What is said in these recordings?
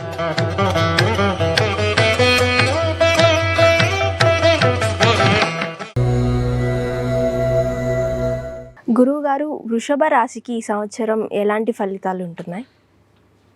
గురువుగారు వృషభ రాశికి ఈ సంవత్సరం ఎలాంటి ఫలితాలు ఉంటున్నాయి?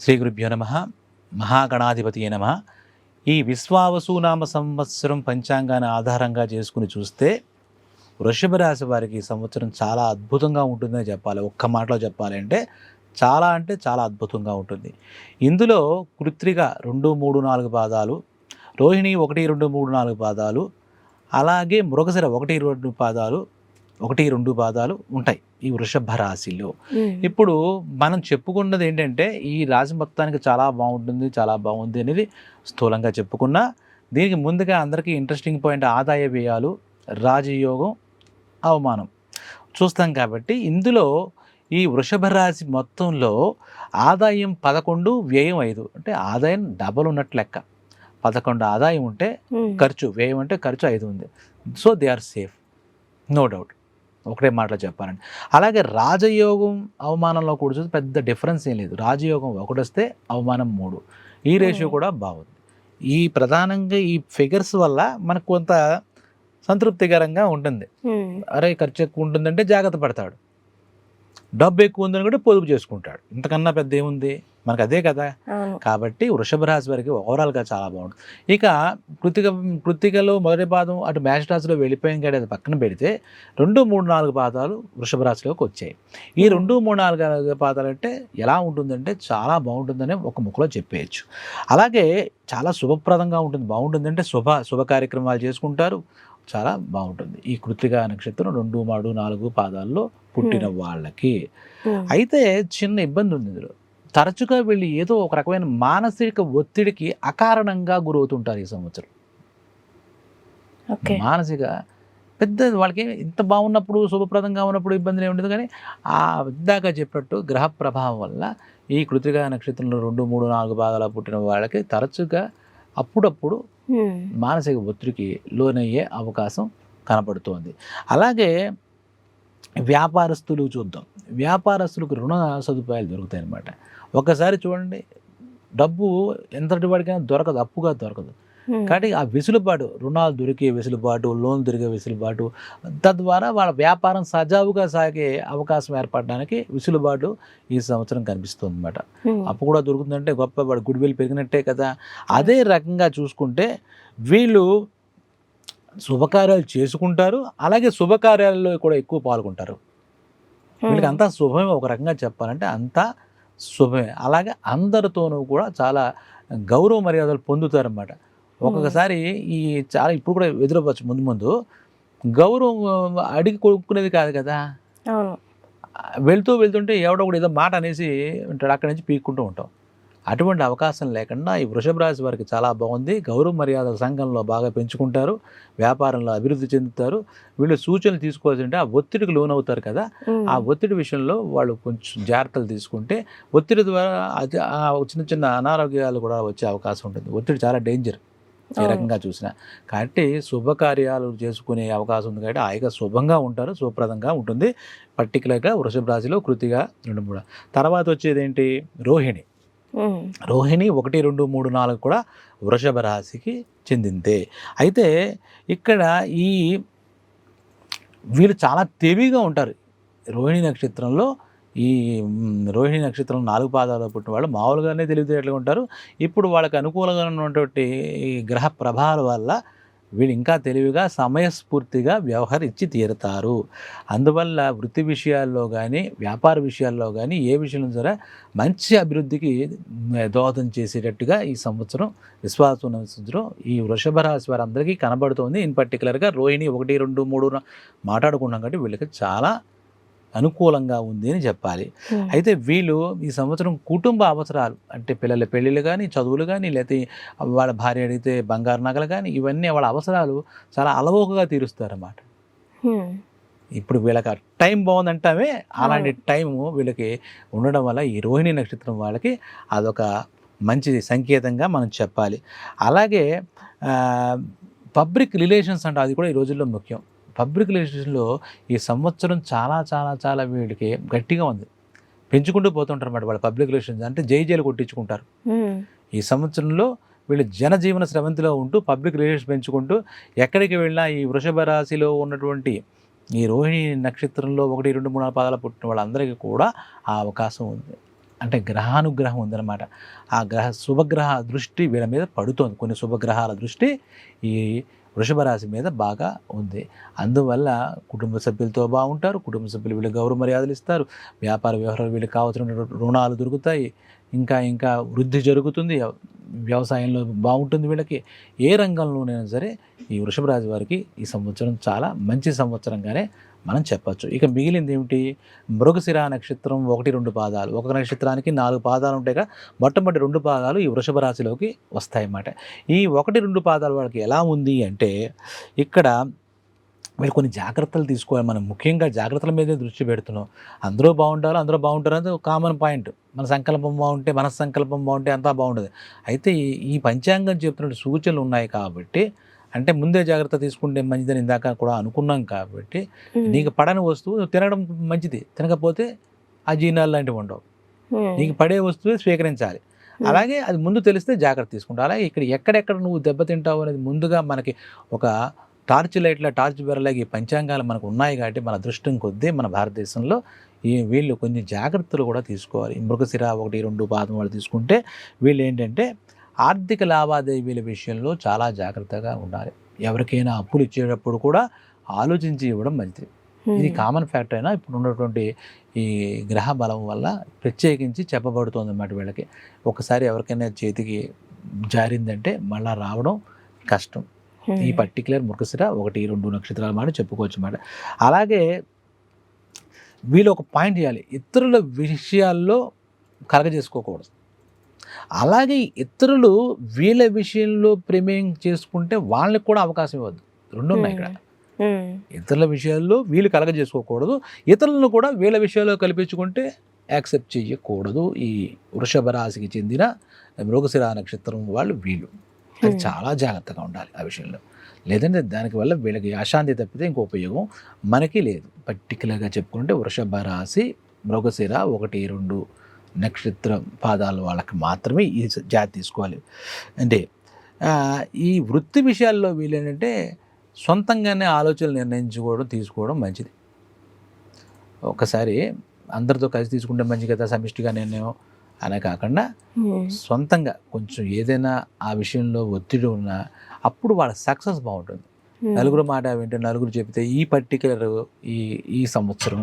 శ్రీ గురుభ్యో నమ. మహాగణాధిపతి నమ. ఈ విశ్వావసునామ సంవత్సరం పంచాంగాన్ని ఆధారంగా చేసుకుని చూస్తే వృషభ రాశి వారికి ఈ సంవత్సరం చాలా అద్భుతంగా ఉంటుందని చెప్పాలి. ఒక్క మాటలో చెప్పాలి అంటే చాలా అంటే చాలా అద్భుతంగా ఉంటుంది. ఇందులో కృత్రిక రెండు మూడు నాలుగు పాదాలు రోహిణి ఒకటి రెండు మూడు నాలుగు పాదాలు అలాగే మృగశిర ఒకటి రెండు పాదాలు ఒకటి రెండు పాదాలు ఉంటాయి ఈ వృషభ రాశిలో. ఇప్పుడు మనం చెప్పుకున్నది ఏంటంటే ఈ రాశి మొత్తానికి చాలా బాగుంటుంది చాలా బాగుంది అనేది స్థూలంగా చెప్పుకున్నా దీనికి ముందుగా అందరికీ ఇంట్రెస్టింగ్ పాయింట్ ఆదాయ వ్యయాలు రాజయోగం అవమానం. చూస్తాం కాబట్టి ఇందులో ఈ వృషభ రాశి మొత్తంలో ఆదాయం పదకొండు వ్యయం ఐదు. అంటే ఆదాయం డబల్ ఉన్నట్లు లెక్క. పదకొండు ఆదాయం ఉంటే ఖర్చు వ్యయం అంటే ఖర్చు ఐదు ఉంది. So they are safe. No doubt. ఒకటే మాటలో చెప్పాలండి అలాగే రాజయోగం అవమానంలో కూడా చూస్తే పెద్ద డిఫరెన్స్ ఏం లేదు. రాజయోగం ఒకటి వస్తే అవమానం మూడు. ఈ రేషియో కూడా బాగుంది. ఈ ప్రధానంగా ఈ ఫిగర్స్ వల్ల మనకు కొంత సంతృప్తికరంగా ఉంటుంది. అరే ఖర్చు ఎక్కువ ఉంటుందంటే జాగ్రత్త పడతాడు. డబ్బు ఎక్కువ ఉందని కూడా పొదుపు చేసుకుంటాడు. ఇంతకన్నా పెద్ద ఏముంది? మనకు అదే కదా. కాబట్టి వృషభ రాశి వారికి ఓవరాల్గా చాలా బాగుంటుంది. ఇక కృతిక కృతికలో మొదటి పాదం అటు మేష రాశిలో వెళ్ళిపోయాం కానీ అది పక్కన పెడితే రెండు మూడు నాలుగు పాదాలు వృషభ రాశిలోకి వచ్చాయి. ఈ రెండు మూడు నాలుగు పాదాలు అంటే ఎలా ఉంటుందంటే చాలా బాగుంటుందని ఒక ముక్కలో చెప్పేయచ్చు. అలాగే చాలా శుభప్రదంగా ఉంటుంది. బాగుంటుంది అంటే శుభ శుభ కార్యక్రమాలు చేసుకుంటారు. చాలా బాగుంటుంది. ఈ కృతిక నక్షత్రం రెండు మూడు నాలుగు పాదాల్లో పుట్టిన వాళ్ళకి. అయితే చిన్న ఇబ్బంది ఉంది ఇందులో. తరచుగా వెళ్ళి ఏదో ఒక రకమైన మానసిక ఒత్తిడికి అకారణంగా గురవుతుంటారు ఈ సంవత్సరం. మానసిక పెద్ద వాళ్ళకి ఇంత బాగున్నప్పుడు శుభప్రదంగా ఉన్నప్పుడు ఇబ్బంది ఉండదు. కానీ ఆ ఇందాక చెప్పినట్టు గ్రహ ప్రభావం వల్ల ఈ కృతిక నక్షత్రంలో రెండు మూడు నాలుగు పాదాల పుట్టిన వాళ్ళకి తరచుగా అప్పుడప్పుడు మానసిక ఒత్తిడికి లోనయ్యే అవకాశం కనపడుతోంది. అలాగే వ్యాపారస్తులు చూద్దాం. వ్యాపారస్తులకు రుణ సదుపాయాలు దొరుకుతాయి అన్నమాట ఒకసారి చూడండి డబ్బు ఎంతటి వాడికైనా దొరకదు అప్పుగా దొరకదు. కాబట్టి ఆ వెసులుబాటు రుణాలు దొరికే వెసులుబాటు లోన్ దొరికే వెసులుబాటు తద్వారా వాళ్ళ వ్యాపారం సజావుగా సాగే అవకాశం ఏర్పడడానికి వెసులుబాటు ఈ సంవత్సరం కనిపిస్తుంది అనమాట అప్పు కూడా దొరుకుతుందంటే గొప్ప వాడు గుడివిల్ పెరిగినట్టే కదా. అదే రకంగా చూసుకుంటే వీళ్ళు శుభకార్యాలు చేసుకుంటారు. అలాగే శుభకార్యాలలో కూడా ఎక్కువ పాల్గొంటారు. వీళ్ళకి అంతా శుభమే ఒక రకంగా చెప్పాలంటే అంతా శుభమే. అలాగే అందరితోనూ కూడా చాలా గౌరవ మర్యాదలు పొందుతారన్నమాట. ఒక్కొక్కసారి ఈ చాలా ఇప్పుడు కూడా ఎదురవ్వచ్చు ముందు ముందు. గౌరవం అడిగి కొనుక్కునేది కాదు కదా. వెళ్తూ వెళ్తుంటే ఎవడో కూడా ఏదో మాట అనేసి ఉంటాడు. అక్కడి నుంచి పీక్కుంటూ ఉంటాం. అటువంటి అవకాశం లేకుండా ఈ వృషభ రాశి వారికి చాలా బాగుంది. గౌరవ మర్యాదల సంఘంలో బాగా పెంచుకుంటారు. వ్యాపారంలో అభివృద్ధి చెందుతారు. వీళ్ళు సూచనలు తీసుకోవాల్సి ఉంటే ఆ ఒత్తిడికి లోనవుతారు కదా. ఆ ఒత్తిడి విషయంలో వాళ్ళు కొంచెం జాగ్రత్తలు తీసుకుంటే ఒత్తిడి ద్వారా చిన్న చిన్న అనారోగ్యాలు కూడా వచ్చే అవకాశం ఉంటుంది. ఒత్తిడి చాలా డేంజర్ ఏ. రకంగా చూసినా. కాబట్టి శుభకార్యాలు చేసుకునే అవకాశం ఉంది కాబట్టి హాయిగా శుభంగా ఉంటారు. శుభప్రదంగా ఉంటుంది. పర్టికులర్గా వృషభ రాశిలో కృతిగా రెండు మూడు. తర్వాత వచ్చేది ఏంటి? రోహిణి. రోహిణి ఒకటి రెండు మూడు నాలుగు కూడా వృషభ రాశికి చెందిందే అయితే ఇక్కడ ఈ వీళ్ళు చాలా తెలివిగా ఉంటారు. రోహిణి నక్షత్రంలో ఈ రోహిణి నక్షత్రం నాలుగు పాదాలు పుట్టిన వాళ్ళు మామూలుగానే తెలివితేటలుగా ఉంటారు. ఇప్పుడు వాళ్ళకి అనుకూలంగా ఉన్నటువంటి ఈ గ్రహ ప్రభావాల వల్ల వీళ్ళు ఇంకా తెలివిగా సమయస్ఫూర్తిగా వ్యవహరించి తీరుతారు. అందువల్ల వృత్తి విషయాల్లో కానీ వ్యాపార విషయాల్లో కానీ ఏ విషయంలో సరే మంచి అభివృద్ధికి దోహదం చేసేటట్టుగా ఈ సంవత్సరం విశ్వాసం సంవత్సరం ఈ వృషభ రాశి వారందరికీ కనబడుతుంది. ఇన్ పర్టికులర్గా రోహిణి ఒకటి రెండు మూడు మాట్లాడుకున్నాం కాబట్టి వీళ్ళకి చాలా అనుకూలంగా ఉంది అని చెప్పాలి. అయితే వీళ్ళు ఈ సంవత్సరం కుటుంబ అవసరాలు అంటే పిల్లల పెళ్ళిళ్ళు కానీ చదువులు కానీ లేకపోతే వాళ్ళ భార్య అడిగితే బంగారు నగలు కానీ ఇవన్నీ వాళ్ళ అవసరాలు చాలా అలవోకగా తీరుస్తారన్నమాట. ఇప్పుడు వీళ్ళకి ఆ టైం బాగుందంటామే అలాంటి టైం వీళ్ళకి ఉండడం వల్ల ఈ రోహిణి నక్షత్రం వాళ్ళకి అదొక మంచి సంకేతంగా మనం చెప్పాలి. అలాగే పబ్లిక్ రిలేషన్స్ అంటే అది కూడా ఈ రోజుల్లో ముఖ్యం. పబ్లిక్ రిలేషన్స్లో ఈ సంవత్సరం చాలా చాలా చాలా వీళ్ళకి గట్టిగా ఉంది. పెంచుకుంటూ పోతుంటారు అన్నమాట వాళ్ళ పబ్లిక్ రిలేషన్స్. అంటే జై జైలు కొట్టించుకుంటారు. ఈ సంవత్సరంలో వీళ్ళు జనజీవన స్రవంతిలో ఉంటూ పబ్లిక్ రిలేషన్స్ పెంచుకుంటూ ఎక్కడికి వెళ్ళినా ఈ వృషభ రాశిలో ఉన్నటువంటి ఈ రోహిణి నక్షత్రంలో ఒకటి రెండు మూడు పాదాలు పుట్టిన వాళ్ళందరికీ కూడా ఆ అవకాశం ఉంది. అంటే గ్రహానుగ్రహం ఉందన్నమాట. ఆ గ్రహ శుభగ్రహ దృష్టి వీళ్ళ మీద పడుతోంది. కొన్ని శుభగ్రహాల దృష్టి ఈ వృషభ రాశి మీద బాగా ఉంది. అందువల్ల కుటుంబ సభ్యులతో బాగుంటారు కుటుంబ సభ్యులు వీళ్ళు గౌరవ మర్యాదలు ఇస్తారు వ్యాపార వ్యవహారాలు వీళ్ళకి కావాల్సిన రుణాలు దొరుకుతాయి ఇంకా ఇంకా వృద్ధి జరుగుతుంది వ్యవసాయంలో బాగుంటుంది వీళ్ళకి. ఏ రంగంలోనైనా సరే ఈ వృషభ రాశి వారికి ఈ సంవత్సరం చాలా మంచి సంవత్సరంగానే మనం చెప్పచ్చు. ఇక మిగిలింది ఏమిటి? మృగశిర నక్షత్రం ఒకటి రెండు పాదాలు. ఒక నక్షత్రానికి నాలుగు పాదాలు ఉంటాయి కదా మొట్టమొదటి రెండు పాదాలు ఈ వృషభ రాశిలోకి వస్తాయన్నమాట. ఈ ఒకటి రెండు పాదాలు వాళ్ళకి ఎలా ఉంది అంటే ఇక్కడ మీరు కొన్ని జాగ్రత్తలు తీసుకోవాలి. మనం ముఖ్యంగా జాగ్రత్తల మీదే దృష్టి పెడుతున్నాం. అందరూ బాగుంటారు అందరూ బాగుంటారు అనేది ఒక కామన్ పాయింట్ మన సంకల్పం బాగుంటే మన సంకల్పం బాగుంటే అంతా బాగుంటుంది అయితే ఈ- ఈ పంచాంగం చెప్తున్న సూచనలు ఉన్నాయి కాబట్టి అంటే ముందే జాగ్రత్త తీసుకుంటే మంచిదని ఇందాక కూడా అనుకున్నాం కాబట్టి నీకు పడని వస్తువు తినడం మంచిది. తినకపోతే అజీర్ణాలు లాంటివి ఉండవు. నీకు పడే వస్తువే స్వీకరించాలి. అలాగే అది ముందు తెలిస్తే జాగ్రత్త తీసుకుంటావు. అలాగే ఇక్కడ ఎక్కడెక్కడ నువ్వు దెబ్బతింటావు అనేది ముందుగా మనకి ఒక టార్చ్ లైట్ల టార్చ్ బెరలాగా ఈ పంచాంగాలు మనకు ఉన్నాయి కాబట్టి మన దృష్టిని కొద్దీ మన భారతదేశంలో ఈ వీళ్ళు కొన్ని జాగ్రత్తలు కూడా తీసుకోవాలి. మృగశిర ఒకటి రెండు పాదం వాళ్ళు తీసుకుంటే వీళ్ళు ఏంటంటే ఆర్థిక లావాదేవీల విషయంలో చాలా జాగ్రత్తగా ఉండాలి. ఎవరికైనా అప్పులు ఇచ్చేటప్పుడు కూడా ఆలోచించి ఇవ్వడం మంచిది. ఇది కామన్ ఫ్యాక్ట్ అయినా ఇప్పుడు ఉన్నటువంటి ఈ గ్రహ బలం వల్ల ప్రత్యేకించి చెప్పబడుతుంది అన్నమాట వీళ్ళకి. ఒకసారి ఎవరికైనా చేతికి జారిందంటే మళ్ళా రావడం కష్టం. ఈ పర్టికులర్ మృగశిర ఒకటి రెండు నక్షత్రాల మాట చెప్పుకోవచ్చు అన్నమాట. అలాగే వీళ్ళు ఒక పాయింట్ చేయాలి. ఇతరుల విషయాల్లో కలగజేసుకోకూడదు. అలాగే ఇతరులు వీళ్ళ విషయంలో ప్రమేయం చేసుకుంటే వాళ్ళకి కూడా అవకాశం ఇవ్వద్దు. రెండు ఉన్నాయి ఇక్కడ. ఇతరుల విషయాల్లో వీళ్ళు కలగజేసుకోకూడదు. ఇతరులను కూడా వీళ్ళ విషయాల్లో కల్పించుకుంటే యాక్సెప్ట్ చేయకూడదు. ఈ వృషభ రాశికి చెందిన మృగశిర నక్షత్రం వాళ్ళు వీళ్ళు. అది. చాలా జాగ్రత్తగా ఉండాలి ఆ విషయంలో. లేదంటే దానికి వల్ల వీళ్ళకి అశాంతి తప్పితే ఇంకో ఉపయోగం మనకి లేదు. పర్టికులర్గా చెప్పుకుంటే వృషభ రాశి మృగశిర ఒకటి రెండు నక్షత్ర పాదాల వాళ్ళకి మాత్రమే ఈ జాతి తీసుకోవాలి. అంటే ఈ వృత్తి విషయాల్లో వీళ్ళు ఏంటంటే సొంతంగానే ఆలోచనలు నిర్ణయించుకోవడం తీసుకోవడం మంచిది. ఒకసారి అందరితో కలిసి తీసుకుంటే మంచి కదా సమిష్టిగా నిర్ణయం అనే కాకుండా సొంతంగా కొంచెం ఏదైనా ఆ విషయంలో ఒత్తిడి ఉన్నా అప్పుడు వాళ్ళ సక్సెస్ బాగుంటుంది. నలుగురు మాట వింటే నలుగురు చెబితే ఈ పర్టికులర్ ఈ ఈ సంవత్సరం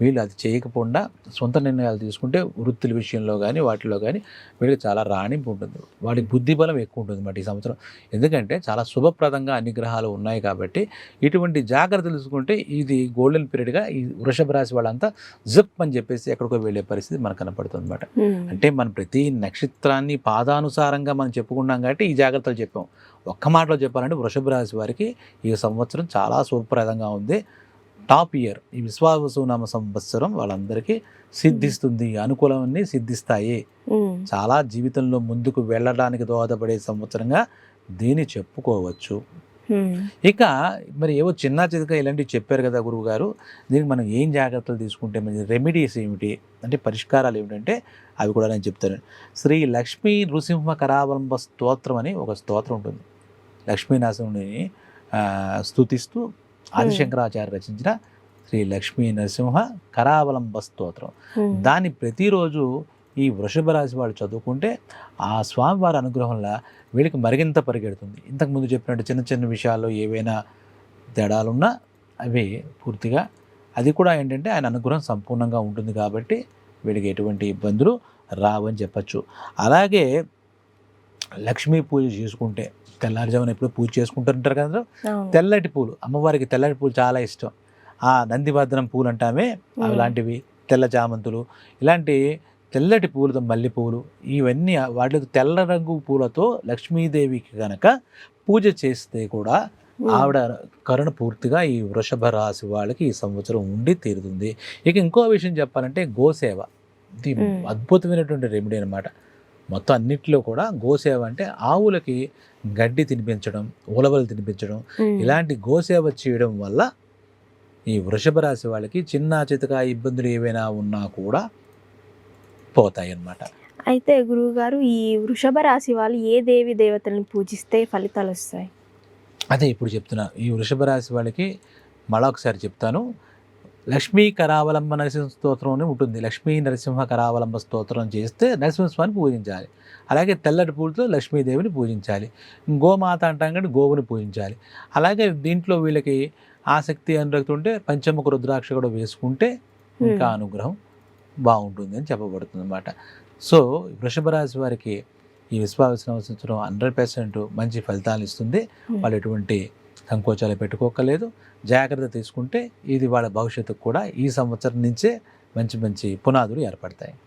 వీళ్ళు అది చేయకపోకుండా సొంత నిర్ణయాలు తీసుకుంటే వృత్తుల విషయంలో కానీ వాటిలో కానీ వీళ్ళకి చాలా రాణింపు ఉంటుంది. వాడికి బుద్ధి బలం ఎక్కువ ఉంటుంది అన్నమాట ఈ సంవత్సరం. ఎందుకంటే చాలా శుభప్రదంగా అన్ని గ్రహాలు ఉన్నాయి కాబట్టి ఇటువంటి జాగ్రత్తలు తీసుకుంటే ఇది గోల్డెన్ పీరియడ్గా ఈ వృషభ రాశి వాళ్ళంతా జిప్ అని చెప్పేసి ఎక్కడికో వెళ్ళే పరిస్థితి మనకు కనపడుతుంది అనమాట ఉమ్, అంటే మనం ప్రతి నక్షత్రాన్ని పాదానుసారంగా మనం చెప్పుకున్నాం కాబట్టి ఈ జాగ్రత్తలు చెప్పాం. ఒక్క మాటలో చెప్పాలంటే వృషభ రాశి వారికి ఈ సంవత్సరం చాలా శుభప్రదంగా ఉంది. టాప్ ఇయర్ ఈ విశ్వావసునామ సంవత్సరం వాళ్ళందరికీ సిద్ధిస్తుంది. అనుకూలమన్నీ సిద్ధిస్తాయి. చాలా జీవితంలో ముందుకు వెళ్ళడానికి దోహదపడే సంవత్సరంగా దీన్ని చెప్పుకోవచ్చు. ఇక మరి ఏవో చిన్న చితక ఇలాంటివి చెప్పారు కదా గురువు గారు దీనికి మనం ఏం జాగ్రత్తలు తీసుకుంటే మంచి రెమెడీస్ ఏమిటి? అంటే పరిష్కారాలు ఏమిటంటే అవి కూడా నేను చెప్తాను. శ్రీ లక్ష్మీ నృసింహ కరావలంబ స్తోత్రం అని ఒక స్తోత్రం ఉంటుంది. లక్ష్మీనాథుని ఆ, స్తుతిస్తూ ఆదిశంకరాచార్య రచించిన శ్రీ లక్ష్మీ నరసింహ కరావలంబ స్తోత్రం. దాన్ని ప్రతిరోజు ఈ వృషభ రాశి వాళ్ళు చదువుకుంటే ఆ స్వామివారి అనుగ్రహంలో వీళ్ళకి మరిగింత పరిగెడుతుంది. ఇంతకుముందు చెప్పినట్టు చిన్న చిన్న విషయాల్లో ఏవైనా తేడాలున్నా అవి పూర్తిగా. అది కూడా ఏంటంటే ఆయన అనుగ్రహం సంపూర్ణంగా ఉంటుంది కాబట్టి వీడికి ఎటువంటి ఇబ్బందులు రావని చెప్పచ్చు. అలాగే లక్ష్మీ పూజ చేసుకుంటే తెల్లారుజామున ఎప్పుడు పూజ చేసుకుంటుంటారు కదా. తెల్లటి పూలు. అమ్మవారికి తెల్లటి పూలు చాలా ఇష్టం. ఆ నందివర్ధనం పూలు అంటామే అలాంటివి తెల్ల చామంతులు ఇలాంటి తెల్లటి పూలతో మల్లె పూలు ఇవన్నీ వాటితో తెల్ల రంగు పూలతో లక్ష్మీదేవికి కనుక పూజ చేస్తే కూడా ఆవిడ కరుణ పూర్తిగా ఈ వృషభ రాశి వాళ్ళకి ఈ సంవత్సరం ఉండి తీరుతుంది. ఇక ఇంకో విషయం చెప్పాలంటే గోసేవ. ఇది. అద్భుతమైనటువంటి రెమెడీ అనమాట మొత్తం అన్నిట్లో కూడా గోసేవ అంటే ఆవులకి గడ్డి తినిపించడం ఉలవలు తినిపించడం ఇలాంటి గోసేవ చేయడం వల్ల ఈ వృషభ రాశి వాళ్ళకి చిన్న చితక ఇబ్బందులు ఏవైనా ఉన్నా కూడా పోతాయి అన్నమాట అయితే గురువుగారు ఈ వృషభ రాశి వాళ్ళు ఏ దేవి దేవతలను పూజిస్తే ఫలితాలు వస్తాయి? అదే ఇప్పుడు చెప్తున్నా ఈ వృషభ రాశి వాళ్ళకి మళ్ళా ఒకసారి చెప్తాను. లక్ష్మీ కరావలంబ నరసింహ స్తోత్రం అని ఉంటుంది. లక్ష్మీ నరసింహ కరావలంబ స్తోత్రం చేస్తే నరసింహస్వామిని పూజించాలి. అలాగే తెల్లటి పూలతో లక్ష్మీదేవిని పూజించాలి. గోమాత అంటాం కానీ గోవుని పూజించాలి. అలాగే దీంట్లో వీళ్ళకి ఆసక్తి అనురక్తి ఉంటే పంచముఖ రుద్రాక్ష కూడా వేసుకుంటే ఇంకా. అనుగ్రహం బాగుంటుంది అని చెప్పబడుతుంది అనమాట సో వృషభ రాశి వారికి ఈ విశ్వాస సంవత్సరం హండ్రెడ్ పర్సెంట్ మంచి ఫలితాలు ఇస్తుంది. వాళ్ళు ఎటువంటి సంకోచాలు పెట్టుకోకలేదు. జాగ్రత్త తీసుకుంటే ఇది వాళ్ళ భవిష్యత్తుకు కూడా ఈ సంవత్సరం నుంచే మంచి మంచి పునాదులు ఏర్పడతాయి.